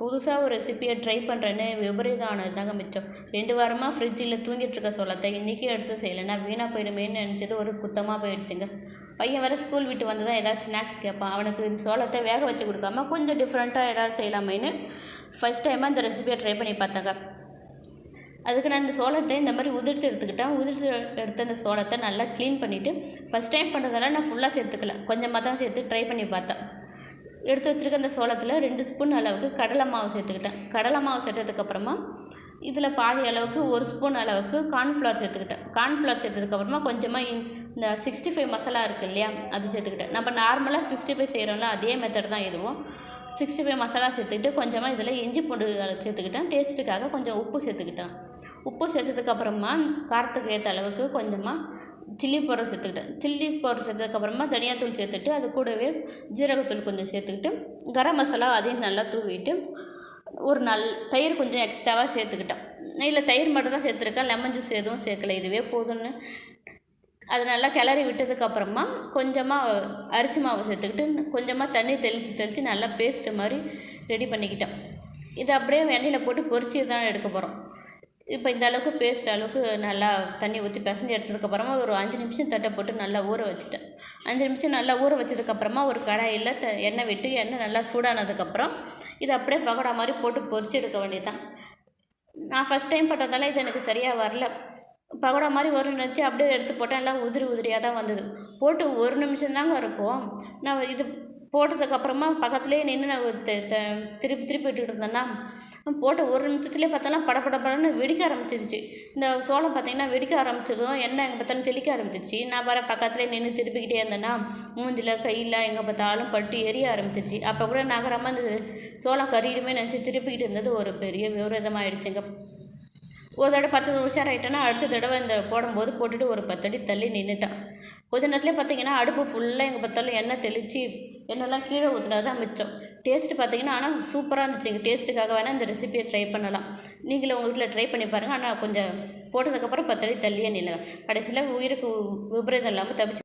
புதுசாக ஒரு ரெசிபியை ட்ரை பண்ணுறேன்னு விபரீதம் ஆனது தாங்க மிச்சம். ரெண்டு வாரமாக ஃப்ரிட்ஜில் தூங்கிட்டு இருக்க சோளத்தை இன்றைக்கி எடுத்து செய்யலைன்னா வீணாக போயிடுமேன்னு நினச்சது ஒரு குத்தமாக போயிடுச்சுங்க. பையன் வேறு ஸ்கூல் விட்டு வந்து தான் ஏதாவது ஸ்நாக்ஸ் கேட்பான். அவனுக்கு இந்த சோளத்தை வேக வச்சு கொடுக்காம கொஞ்சம் டிஃப்ரெண்ட்டாக ஏதாவது செய்யலாமேன்னு ஃபஸ்ட் டைமாக அந்த ரெசிபியை ட்ரை பண்ணி பார்த்தாங்க. அதுக்கு நான் இந்த சோளத்தை இந்த மாதிரி உதிர்த்து எடுத்துக்கிட்டேன். உதிர்த்து எடுத்த அந்த சோளத்தை நல்லா க்ளீன் பண்ணிவிட்டு ஃபஸ்ட் டைம் பண்ணுறதால நான் ஃபுல்லாக சேர்த்துக்கல. கொஞ்சமாக தான் சேர்த்து ட்ரை பண்ணி பார்த்தேன். எடுத்து வச்சுருக்க அந்த சோளத்தில் ரெண்டு ஸ்பூன் அளவுக்கு கடலை மாவு சேர்த்துக்கிட்டேன். கடலை மாவு சேர்த்ததுக்கப்புறமா இதில் பாதி அளவுக்கு ஒரு ஸ்பூன் அளவுக்கு கார்ன்ஃப்ளவர் சேர்த்துக்கிட்டேன். கார்ன்ஃப்ளவர் சேர்த்ததுக்கப்புறமா கொஞ்சமாக இந்த சிக்ஸ்டி ஃபைவ் மசாலா இருக்குது இல்லையா அது சேர்த்துக்கிட்டேன். நம்ம நார்மலாக சிக்ஸ்டி ஃபைவ் செய்கிறோம்ல அதே மெத்தட் தான் இதுவும் சிக்ஸ்டி ஃபைவ் மசாலா சேர்த்துக்கிட்டு கொஞ்சமாக இதில் இஞ்சி பூண்டு சேர்த்துக்கிட்டேன். டேஸ்ட்டுக்காக கொஞ்சம் உப்பு சேர்த்துக்கிட்டேன். உப்பு சேர்த்ததுக்கப்புறமா காரத்துக்கு ஏற்ற அளவுக்கு கொஞ்சமாக சில்லி பவுடர் சேர்த்துக்கிட்டேன். சில்லி பவுடர் சேர்த்ததுக்கப்புறமா தனியாத்தூள் சேர்த்துட்டு அது கூடவே ஜீரகத்தூள் கொஞ்சம் சேர்த்துக்கிட்டு கரம் மசாலா அதையும் நல்லா தூவிட்டு ஒரு நல் தயிர் கொஞ்சம் எக்ஸ்ட்ராவாக சேர்த்துக்கிட்டேன். இல்லை தயிர் மட்டும் தான் சேர்த்துருக்கேன். லெமன் ஜூஸ் எதுவும் சேர்க்கல. இதுவே போதும்னு அது நல்லா கிளறி விட்டதுக்கப்புறமா கொஞ்சமாக அரிசி மாவு சேர்த்துக்கிட்டு கொஞ்சமாக தண்ணி தெளித்து தெளித்து நல்லா பேஸ்ட்டு மாதிரி ரெடி பண்ணிக்கிட்டேன் இது அப்படியே எண்ணெயில் போட்டு பொரிச்சு தான் எடுக்க போகிறோம் இப்போ இந்த அளவுக்கு பேஸ்ட் அளவுக்கு நல்லா தண்ணி ஊற்றி பிசைஞ்சு எடுத்ததுக்கப்புறமா ஒரு அஞ்சு நிமிஷம் தட்டை போட்டு நல்லா ஊற வச்சுட்டேன். அஞ்சு நிமிஷம் நல்லா ஊற வச்சதுக்கப்புறமா ஒரு கடாயில் த எண்ணெய் விட்டு எண்ணெய் நல்லா சூடானதுக்கப்புறம் இதை அப்படியே பகோடா மாதிரி போட்டு பொறிச்சு எடுக்க வேண்டியதுதான். நான் ஃபஸ்ட் டைம் பண்ணுறதால இது எனக்கு சரியாக வரல. பகோடா மாதிரி ஒரு நினச்சி அப்படியே எடுத்து போட்டேன். எல்லாம் உதிரி உதிரியாக தான் வந்தது. போட்டு ஒரு நிமிஷம் தாங்க இருக்கும். நான் இது போட்டதுக்கப்புறமா பக்கத்துலேயே நின்று நான் திருப்பி திருப்பி விட்டுட்டு இருந்தேன்னா போட்ட ஒரு நிமிஷத்துலேயே பார்த்தாலும் படபட படன்னு வெடிக்க ஆரம்பிச்சிருச்சு. இந்த சோளம் பார்த்தீங்கன்னா வெடிக்க ஆரம்பிச்சதும் எண்ணெய் எங்கே பார்த்தாலும் தெளிக்க ஆரம்பிச்சிருச்சு. நான் வர பக்கத்துலேயே நின்று திருப்பிக்கிட்டே இருந்தேன்னா மூஞ்சில் கையில் எங்கே பார்த்தாலும் பட்டு எரிய ஆரம்பிச்சிருச்சு. அப்போ கூட நகரமாக இந்த சோளம் கறியிடுமே நினச்சி திருப்பிக்கிட்டு இருந்தது ஒரு பெரிய விபரீதமாயிடுச்சுங்க. ஒரு தடவை பத்து நிமிஷம் ஆகிட்டேன்னா அடுத்த தடவை இந்த போடும்போது போட்டுட்டு ஒரு பத்தடி தள்ளி நின்றுட்டேன் கொஞ்ச நேரத்துலேயே பார்த்தீங்கன்னா அடுப்பு ஃபுல்லாக எங்கே பார்த்தாலும் எண்ணெய் தெளித்து எண்ணெய்லாம் கீழே ஊற்றுனா தான் மிச்சம் டேஸ்ட்டு பார்த்தீங்கன்னா ஆனால் சூப்பராக இருந்துச்சுங்க டேஸ்ட்டுக்காக வேணால் இந்த ரெசிபியை ட்ரை பண்ணலாம். நீங்களும் உங்கள் வீட்டில் ட்ரை பண்ணி பாருங்கள் ஆனால் கொஞ்சம் போட்டதுக்கப்புறம் பத்தடி தள்ளியே நில்லுங்க. கடைசியில் உயிருக்கு விபரீதம் இல்லாமல் தப்பிச்சு